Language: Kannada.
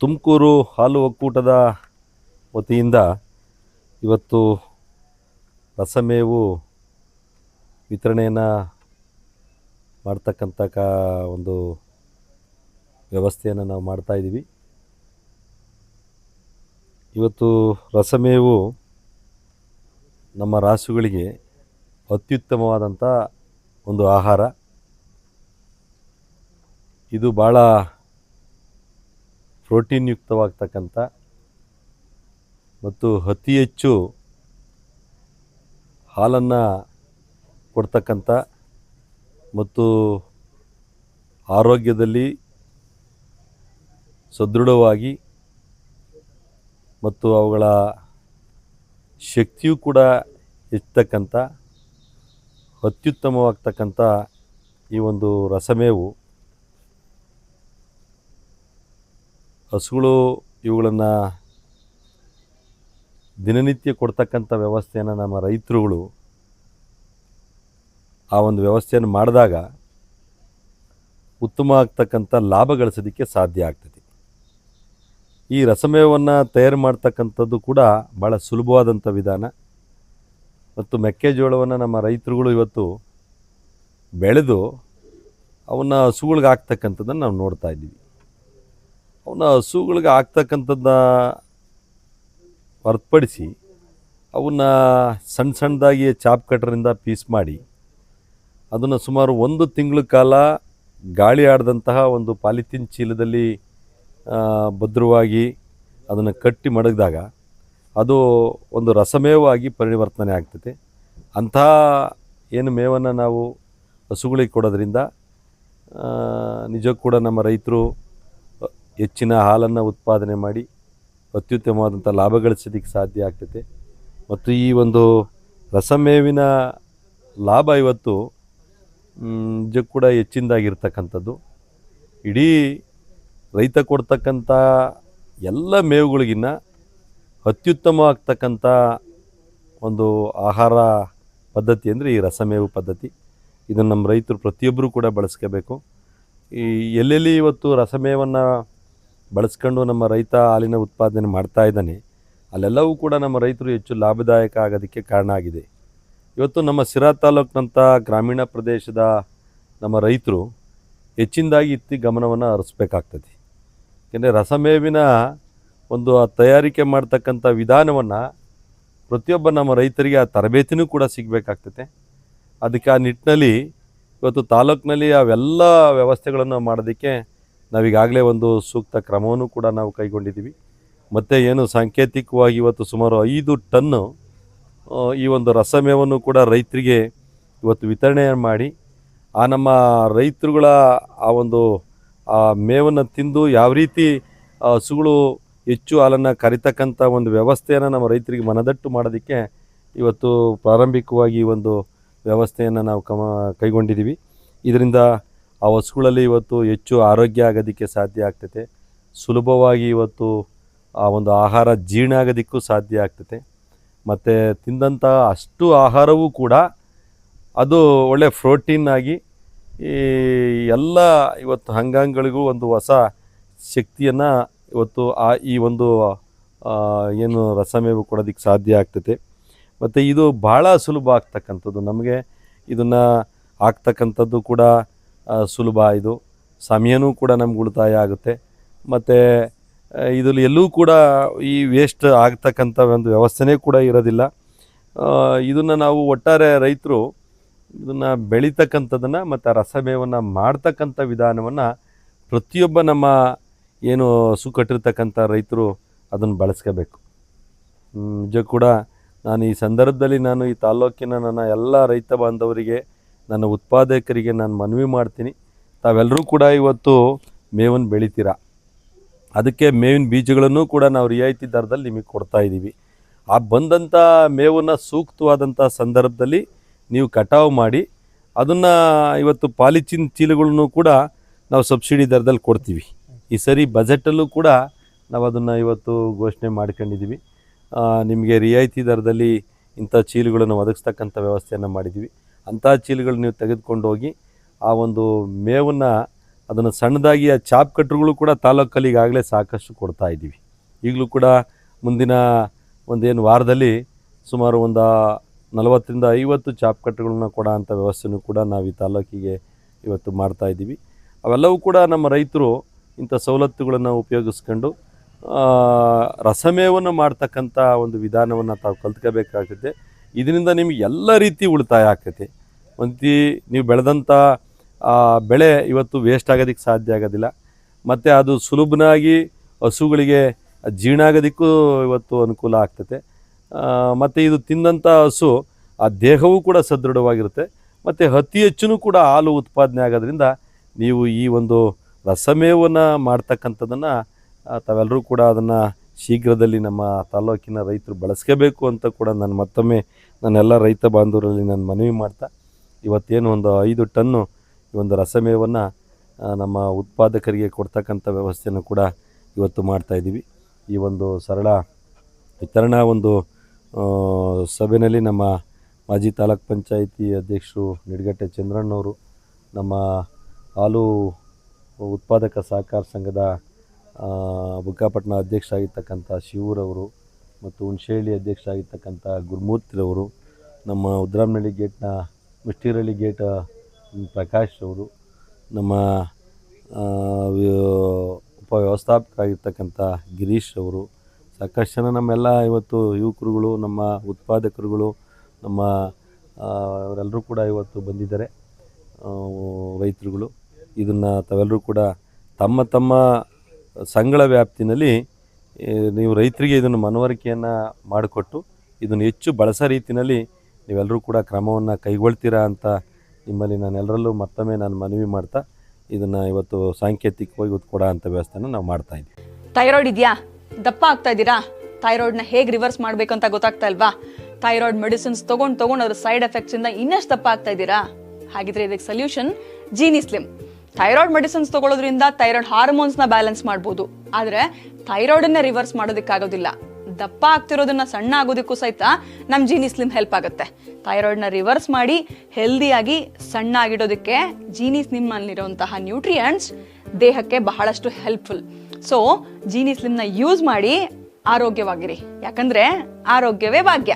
ತುಮಕೂರು ಹಾಲು ಒಕ್ಕೂಟದ ವತಿಯಿಂದ ಇವತ್ತು ರಸಮೇವು ವಿತರಣೆಯನ್ನು ಮಾಡ್ತಕ್ಕಂಥ ಕಾ ಒಂದು ವ್ಯವಸ್ಥೆಯನ್ನು ನಾವು ಮಾಡ್ತಾಯಿದ್ದೀವಿ ಇವತ್ತು ರಸಮೇವು ನಮ್ಮ ರಾಸುಗಳಿಗೆ ಅತ್ಯುತ್ತಮವಾದಂಥ ಒಂದು ಆಹಾರ. ಇದು ಭಾಳ ಪ್ರೋಟೀನ್ ಯುಕ್ತವಾಗ್ತಕ್ಕಂಥ ಮತ್ತು ಅತಿ ಹೆಚ್ಚು ಹಾಲನ್ನು ಕೊಡ್ತಕ್ಕಂಥ ಮತ್ತು ಆರೋಗ್ಯದಲ್ಲಿ ಸದೃಢವಾಗಿ ಮತ್ತು ಅವುಗಳ ಶಕ್ತಿಯೂ ಕೂಡ ಹೆಚ್ಚತಕ್ಕಂಥ ಅತ್ಯುತ್ತಮವಾಗ್ತಕ್ಕಂಥ ಈ ಒಂದು ರಸಮೇವು ಹಸುಗಳು ಇವುಗಳನ್ನು ದಿನನಿತ್ಯ ಕೊಡ್ತಕ್ಕಂಥ ವ್ಯವಸ್ಥೆಯನ್ನು ನಮ್ಮ ರೈತರುಗಳು ಆ ಒಂದು ವ್ಯವಸ್ಥೆಯನ್ನು ಮಾಡಿದಾಗ ಉತ್ತಮ ಆಗ್ತಕ್ಕಂಥ ಲಾಭ ಗಳಿಸೋದಕ್ಕೆ ಸಾಧ್ಯ ಆಗ್ತದೆ. ಈ ರಸಮೇವನ್ನು ತಯಾರು ಮಾಡ್ತಕ್ಕಂಥದ್ದು ಕೂಡ ಭಾಳ ಸುಲಭವಾದಂಥ ವಿಧಾನ. ಮತ್ತು ಮೆಕ್ಕೆಜೋಳವನ್ನು ನಮ್ಮ ರೈತರುಗಳು ಇವತ್ತು ಬೆಳೆದು ಅವನ್ನ ಹಸುಗಳ್ಗೆ ಹಾಕ್ತಕ್ಕಂಥದ್ದನ್ನು ನಾವು ನೋಡ್ತಾ ಇದ್ದೀವಿ. ಅವನ್ನ ಹಸುಗಳಿಗೆ ಹಾಕ್ತಕ್ಕಂಥದ್ದನ್ನ ಹೊರತುಪಡಿಸಿ ಅವನ್ನ ಸಣ್ಣ ಸಣ್ಣದಾಗಿ ಚಾಪ್ ಕಟ್ರಿಂದ ಪೀಸ್ ಮಾಡಿ ಅದನ್ನು ಸುಮಾರು ಒಂದು ತಿಂಗಳ ಕಾಲ ಗಾಳಿ ಆಡದಂತಹ ಒಂದು ಪಾಲಿಥೀನ್ ಚೀಲದಲ್ಲಿ ಭದ್ರವಾಗಿ ಅದನ್ನು ಕಟ್ಟಿ ಮಡಗಿದಾಗ ಅದು ಒಂದು ರಸಮೇವಾಗಿ ಪರಿವರ್ತನೆ ಆಗ್ತದೆ. ಅಂತಹ ಏನು ಮೇವನ್ನು ನಾವು ಹಸುಗಳಿಗೆ ಕೊಡೋದ್ರಿಂದ ನಿಜ ಕೂಡ ನಮ್ಮ ರೈತರು ಹೆಚ್ಚಿನ ಹಾಲನ್ನು ಉತ್ಪಾದನೆ ಮಾಡಿ ಅತ್ಯುತ್ತಮವಾದಂಥ ಲಾಭ ಗಳಿಸೋದಕ್ಕೆ ಸಾಧ್ಯ ಆಗ್ತದೆ ಮತ್ತು ಈ ಒಂದು ರಸಮೇವಿನ ಲಾಭ ಇವತ್ತು ನಿಜ ಕೂಡ ಹೆಚ್ಚಿನದಾಗಿರ್ತಕ್ಕಂಥದ್ದು. ಇಡೀ ರೈತ ಕೊಡ್ತಕ್ಕಂಥ ಎಲ್ಲ ಮೇವುಗಳಿಗಿನ್ನ ಅತ್ಯುತ್ತಮ ಆಗ್ತಕ್ಕಂಥ ಒಂದು ಆಹಾರ ಪದ್ಧತಿ ಅಂದರೆ ಈ ರಸಮೇವು ಪದ್ಧತಿ. ಇದನ್ನು ನಮ್ಮ ರೈತರು ಪ್ರತಿಯೊಬ್ಬರೂ ಕೂಡ ಬಳಸ್ಕೋಬೇಕು. ಈ ಎಲ್ಲೆಲ್ಲಿ ಇವತ್ತು ರಸಮೇವನ್ನು ಬಳಸ್ಕೊಂಡು ನಮ್ಮ ರೈತ ಹಾಲಿನ ಉತ್ಪಾದನೆ ಮಾಡ್ತಾ ಇದ್ದಾನೆ. ಅಲ್ಲೆಲ್ಲವೂ ಕೂಡ ನಮ್ಮ ರೈತರು ಹೆಚ್ಚು ಲಾಭದಾಯಕ ಆಗೋದಕ್ಕೆ ಕಾರಣ ಆಗಿದೆ. ಇವತ್ತು ನಮ್ಮ ಸಿರಾ ತಾಲೂಕಿನಂಥ ಗ್ರಾಮೀಣ ಪ್ರದೇಶದ ನಮ್ಮ ರೈತರು ಹೆಚ್ಚಿನದಾಗಿ ಇತ್ತಿ ಗಮನವನ್ನು ಹರಿಸ್ಬೇಕಾಗ್ತದೆ. ಏಕೆಂದರೆ ರಸಮೇವಿನ ಒಂದು ಆ ತಯಾರಿಕೆ ಮಾಡ್ತಕ್ಕಂಥ ವಿಧಾನವನ್ನು ಪ್ರತಿಯೊಬ್ಬ ನಮ್ಮ ರೈತರಿಗೆ ಆ ತರಬೇತಿನೂ ಕೂಡ ಸಿಗಬೇಕಾಗ್ತದೆ. ಅದಕ್ಕೆ ಆ ನಿಟ್ಟಿನಲ್ಲಿ ಇವತ್ತು ತಾಲೂಕಿನಲ್ಲಿ ಅವೆಲ್ಲ ವ್ಯವಸ್ಥೆಗಳನ್ನು ಮಾಡೋದಕ್ಕೆ ನಾವೀಗಾಗಲೇ ಒಂದು ಸೂಕ್ತ ಕ್ರಮವನ್ನು ಕೂಡ ನಾವು ಕೈಗೊಂಡಿದ್ದೀವಿ. ಮತ್ತು ಏನು ಸಾಂಕೇತಿಕವಾಗಿ ಇವತ್ತು ಸುಮಾರು ಐದು ಟನ್ನು ಈ ಒಂದು ರಸಮೇವನ್ನು ಕೂಡ ರೈತರಿಗೆ ಇವತ್ತು ವಿತರಣೆ ಮಾಡಿ, ಆ ನಮ್ಮ ರೈತರುಗಳ ಆ ಒಂದು, ಆ ಮೇವನ್ನು ತಿಂದು ಯಾವ ರೀತಿ ಹಸುಗಳು ಹೆಚ್ಚು ಹಾಲನ್ನು ಕರಿತಕ್ಕಂಥ ಒಂದು ವ್ಯವಸ್ಥೆಯನ್ನು ನಮ್ಮ ರೈತರಿಗೆ ಮನದಟ್ಟು ಮಾಡೋದಕ್ಕೆ ಇವತ್ತು ಪ್ರಾರಂಭಿಕವಾಗಿ ಒಂದು ವ್ಯವಸ್ಥೆಯನ್ನು ನಾವು ಕಮ ಕೈಗೊಂಡಿದ್ದೀವಿ. ಇದರಿಂದ ಆ ವಸ್ತುಗಳಲ್ಲಿ ಇವತ್ತು ಹೆಚ್ಚು ಆರೋಗ್ಯ ಆಗೋದಕ್ಕೆ ಸಾಧ್ಯ ಆಗ್ತೈತೆ. ಸುಲಭವಾಗಿ ಇವತ್ತು ಆ ಒಂದು ಆಹಾರ ಜೀರ್ಣ ಆಗೋದಕ್ಕೂ ಸಾಧ್ಯ ಆಗ್ತೈತೆ. ಮತ್ತು ತಿಂದಂಥ ಅಷ್ಟು ಆಹಾರವೂ ಕೂಡ ಅದು ಒಳ್ಳೆ ಪ್ರೋಟೀನ್ ಆಗಿ ಈ ಎಲ್ಲ ಇವತ್ತು ಅಂಗಾಂಗಗಳಿಗೂ ಒಂದು ಹೊಸ ಶಕ್ತಿಯನ್ನು ಇವತ್ತು ಆ ಈ ಒಂದು ಏನು ರಸಮೇವು ಕೊಡೋದಕ್ಕೆ ಸಾಧ್ಯ ಆಗ್ತೈತೆ. ಮತ್ತು ಇದು ಭಾಳ ಸುಲಭ ಆಗ್ತಕ್ಕಂಥದ್ದು. ನಮಗೆ ಇದನ್ನು ಆಗ್ತಕ್ಕಂಥದ್ದು ಕೂಡ ಸುಲಭ ಇದು. ಸಮಯನೂ ಕೂಡ ನಮ್ಗೆ ಉಳಿತಾಯ ಆಗುತ್ತೆ. ಮತ್ತು ಇದರಲ್ಲಿ ಎಲ್ಲೂ ಕೂಡ ಈ ವೇಸ್ಟ್ ಆಗ್ತಕ್ಕಂಥ ಒಂದು ವ್ಯವಸ್ಥೆನೇ ಕೂಡ ಇರೋದಿಲ್ಲ. ಇದನ್ನು ನಾವು ಒಟ್ಟಾರೆ ರೈತರು ಇದನ್ನು ಬೆಳೀತಕ್ಕಂಥದ್ದನ್ನು ಮತ್ತು ರಸಮೇವನ್ನು ಮಾಡ್ತಕ್ಕಂಥ ವಿಧಾನವನ್ನು ಪ್ರತಿಯೊಬ್ಬ ನಮ್ಮ ಏನು ಸುಖಟ್ಟಿರ್ತಕ್ಕಂಥ ರೈತರು ಅದನ್ನು ಬಳಸ್ಕೋಬೇಕು. ನಿಜ ಕೂಡ ನಾನು ಈ ಸಂದರ್ಭದಲ್ಲಿ ನಾನು ಈ ತಾಲ್ಲೂಕಿನ ನನ್ನ ಎಲ್ಲ ರೈತ ಬಾಂಧವರಿಗೆ ನನ್ನ ಉತ್ಪಾದಕರಿಗೆ ನಾನು ಮನವಿ ಮಾಡ್ತೀನಿ. ತಾವೆಲ್ಲರೂ ಕೂಡ ಇವತ್ತು ಮೇವನ್ನು ಬೆಳಿತೀರಾ? ಅದಕ್ಕೆ ಮೇವಿನ ಬೀಜಗಳನ್ನು ಕೂಡ ನಾವು ರಿಯಾಯಿತಿ ದರದಲ್ಲಿ ನಿಮಗೆ ಕೊಡ್ತಾ ಇದ್ದೀವಿ. ಆ ಬಂದಂಥ ಮೇವನ್ನು ಸೂಕ್ತವಾದಂಥ ಸಂದರ್ಭದಲ್ಲಿ ನೀವು ಕಟಾವು ಮಾಡಿ, ಅದನ್ನು ಇವತ್ತು ಪಾಲಿಚಿನ್ ಚೀಲಗಳನ್ನು ಕೂಡ ನಾವು ಸಬ್ಸಿಡಿ ದರದಲ್ಲಿ ಕೊಡ್ತೀವಿ. ಈ ಸರಿ ಬಜೆಟಲ್ಲೂ ಕೂಡ ನಾವು ಅದನ್ನು ಇವತ್ತು ಘೋಷಣೆ ಮಾಡ್ಕೊಂಡಿದ್ದೀವಿ. ನಿಮಗೆ ರಿಯಾಯಿತಿ ದರದಲ್ಲಿ ಇಂಥ ಚೀಲಗಳನ್ನು ಒದಗಿಸ್ತಕ್ಕಂಥ ವ್ಯವಸ್ಥೆಯನ್ನು ಮಾಡಿದ್ದೀವಿ. ಅಂಥ ಚೀಲಗಳು ನೀವು ತೆಗೆದುಕೊಂಡು ಹೋಗಿ ಆ ಒಂದು ಮೇವನ್ನು ಅದನ್ನು ಸಣ್ಣದಾಗಿ ಆ ಚಾಪ್ ಕಟ್ರುಗಳು ಕೂಡ ತಾಲೂಕಲ್ಲಿ ಈಗಾಗಲೇ ಸಾಕಷ್ಟು ಕೊಡ್ತಾ ಇದ್ದೀವಿ. ಈಗಲೂ ಕೂಡ ಮುಂದಿನ ಒಂದೇನು ವಾರದಲ್ಲಿ ಸುಮಾರು ಒಂದು ನಲವತ್ತರಿಂದ ಐವತ್ತು ಚಾಪ್ ಕಟ್ರುಗಳನ್ನ ಕೊಡೋ ಅಂಥ ವ್ಯವಸ್ಥೆನೂ ಕೂಡ ನಾವು ಈ ತಾಲೂಕಿಗೆ ಇವತ್ತು ಮಾಡ್ತಾ ಇದ್ದೀವಿ. ಅವೆಲ್ಲವೂ ಕೂಡ ನಮ್ಮ ರೈತರು ಇಂಥ ಸವಲತ್ತುಗಳನ್ನು ಉಪಯೋಗಿಸ್ಕೊಂಡು ರಸಮೇವನ್ನು ಮಾಡ್ತಕ್ಕಂಥ ಒಂದು ವಿಧಾನವನ್ನು ತಾವು ಕಲ್ತ್ಕೋಬೇಕಾಗುತ್ತೆ. ಇದರಿಂದ ನಿಮಗೆ ಎಲ್ಲ ರೀತಿ ಉಳಿತಾಯ ಆಗ್ತೈತೆ. ಒಂದು ನೀವು ಬೆಳೆದಂಥ ಬೆಳೆ ಇವತ್ತು ವೇಸ್ಟ್ ಆಗೋದಕ್ಕೆ ಸಾಧ್ಯ ಆಗೋದಿಲ್ಲ. ಮತ್ತು ಅದು ಸುಲಭನಾಗಿ ಹಸುಗಳಿಗೆ ಜೀರ್ಣ ಆಗೋದಕ್ಕೂ ಇವತ್ತು ಅನುಕೂಲ ಆಗ್ತದೆ ಮತ್ತು ಇದು ತಿಂದಂಥ ಹಸು, ಆ ದೇಹವೂ ಕೂಡ ಸದೃಢವಾಗಿರುತ್ತೆ. ಮತ್ತು ಅತಿ ಹೆಚ್ಚು ಕೂಡ ಹಾಲು ಉತ್ಪಾದನೆ ಆಗೋದ್ರಿಂದ ನೀವು ಈ ಒಂದು ರಸಮೇವನ್ನು ಮಾಡ್ತಕ್ಕಂಥದ್ದನ್ನು ತಾವೆಲ್ಲರೂ ಕೂಡ ಅದನ್ನು ಶೀಘ್ರದಲ್ಲಿ ನಮ್ಮ ತಾಲೂಕಿನ ರೈತರು ಬಳಸ್ಕೋಬೇಕು ಅಂತ ಕೂಡ ನಾನು ಮತ್ತೊಮ್ಮೆ ನನ್ನೆಲ್ಲ ರೈತ ಬಾಂಧವರಲ್ಲಿ ನಾನು ಮನವಿ ಮಾಡ್ತಾ ಇವತ್ತೇನು ಒಂದು ಐದು ಟನ್ನು ಈ ಒಂದು ರಸಮೇವನ್ನು ನಮ್ಮ ಉತ್ಪಾದಕರಿಗೆ ಕೊಡ್ತಕ್ಕಂಥ ವ್ಯವಸ್ಥೆಯನ್ನು ಕೂಡ ಇವತ್ತು ಮಾಡ್ತಾಯಿದ್ದೀವಿ ಈ ಒಂದು ಸರಳ ವಿತರಣಾ ಒಂದು ಸಭೆಯಲ್ಲಿ ನಮ್ಮ ಮಾಜಿ ತಾಲೂಕ್ ಪಂಚಾಯಿತಿ ಅಧ್ಯಕ್ಷರು ನಿಡಗಟ್ಟೆ ಚಂದ್ರಣ್ಣವರು, ನಮ್ಮ ಹಾಲು ಉತ್ಪಾದಕ ಸಹಕಾರ ಸಂಘದ ಬುಕ್ಕಾಪಟ್ಟಣ ಅಧ್ಯಕ್ಷ ಆಗಿರ್ತಕ್ಕಂಥ ಶಿವರವರು ಮತ್ತು ಹುಣಸೇಹಳ್ಳಿ ಅಧ್ಯಕ್ಷ ಆಗಿರ್ತಕ್ಕಂಥ ಗುರುಮೂರ್ತಿರವರು ನಮ್ಮ ಉದ್ರಾಮ್ನಳ್ಳಿ ಗೇಟ್ನ ಮಿಷ್ಟಿರಳ್ಳಿ ಗೇಟ ಪ್ರಕಾಶ್ ಅವರು ನಮ್ಮ ಉಪ ವ್ಯವಸ್ಥಾಪಕರಾಗಿರ್ತಕ್ಕಂಥ ಗಿರೀಶ್ ಅವರು, ಸಾಕಷ್ಟು ಜನ ನಮ್ಮೆಲ್ಲ ಇವತ್ತು ಯುವಕರುಗಳು, ನಮ್ಮ ಉತ್ಪಾದಕರುಗಳು, ನಮ್ಮ ಅವರೆಲ್ಲರೂ ಕೂಡ ಇವತ್ತು ಬಂದಿದ್ದಾರೆ ರೈತರುಗಳು. ಇದನ್ನು ತಾವೆಲ್ಲರೂ ಕೂಡ ತಮ್ಮ ತಮ್ಮ ಸಂಗಳ ವ್ಯಾಪ್ತಿನಲ್ಲಿ ನೀವು ರೈತರಿಗೆ ಇದನ್ನು ಮನವರಿಕೆಯನ್ನು ಮಾಡಿಕೊಟ್ಟು, ಇದನ್ನು ಹೆಚ್ಚು ಬಳಸೋ ರೀತಿಯಲ್ಲಿ ನೀವೆಲ್ಲರೂ ಕೂಡ ಕ್ರಮವನ್ನು ಕೈಗೊಳ್ತೀರಾ ಅಂತ ನಿಮ್ಮಲ್ಲಿ ನಾನು ಎಲ್ಲರಲ್ಲೂ ಮತ್ತೊಮ್ಮೆ ನಾನು ಮನವಿ ಮಾಡ್ತಾ ಇದನ್ನು ಇವತ್ತು ಸಾಂಕೇತಿಕವಾಗಿ ಉತ್ಕೊಡ ಅಂತ ವ್ಯವಸ್ಥೆನ ನಾವು ಮಾಡ್ತಾ ಇದ್ದೀವಿ. ಥೈರಾಯ್ಡ್ ಇದೆಯಾ? ದಪ್ಪ ಆಗ್ತಾ ಇದ್ದೀರಾ? ಥೈರಾಯ್ಡ್ನ ಹೇಗೆ ರಿವರ್ಸ್ ಮಾಡಬೇಕು ಅಂತ ಗೊತ್ತಾಗ್ತಾ ಇಲ್ವಾ? ಥೈರಾಯ್ಡ್ ಮೆಡಿಸಿನ್ಸ್ ತೊಗೊಂಡು ತೊಗೊಂಡು ಅದ್ರ ಸೈಡ್ ಎಫೆಕ್ಟ್ಸ್ ಇಂದ ಇನ್ನಷ್ಟು ದಪ್ಪ ಆಗ್ತಾ ಇದ್ದೀರಾ? ಹಾಗಿದ್ರೆ ಇದಕ್ಕೆ solution Genie slim thyroid medicines ತಗೊಳ್ಳೋದ್ರಿಂದ thyroid ಹಾರ್ಮೋನ್ಸ್ನ ಬ್ಯಾಲೆನ್ಸ್ ಮಾಡ್ಬೋದು. ಆದರೆ ಥೈರಾಯ್ಡನ್ನೇ ರಿವರ್ಸ್ ಮಾಡೋದಕ್ಕಾಗೋದಿಲ್ಲ ದಪ್ಪ ಆಗ್ತಿರೋದನ್ನ ಸಣ್ಣ ಆಗೋದಕ್ಕೂ ಸಹಿತ ನಮ್ ಜೀನಿ ಸ್ಲಿಮ್ ಹೆಲ್ಪ್ ಆಗುತ್ತೆ. ಥೈರಾಯ್ಡ್ನ ರಿವರ್ಸ್ ಮಾಡಿ ಹೆಲ್ದಿಯಾಗಿ ಸಣ್ಣ ಆಗಿಡೋದಕ್ಕೆ ಜೀನಿ ಸ್ಲಿಮ್ ಅಲ್ಲಿರುವಂತಹ ನ್ಯೂಟ್ರಿಯೆಂಟ್ಸ್ ದೇಹಕ್ಕೆ ಬಹಳಷ್ಟು ಹೆಲ್ಪ್ಫುಲ್ ಸೊ ಜೀನಿ ನ ಯೂಸ್ ಮಾಡಿ ಆರೋಗ್ಯವಾಗಿರಿ. ಯಾಕಂದ್ರೆ ಆರೋಗ್ಯವೇ ಭಾಗ್ಯ.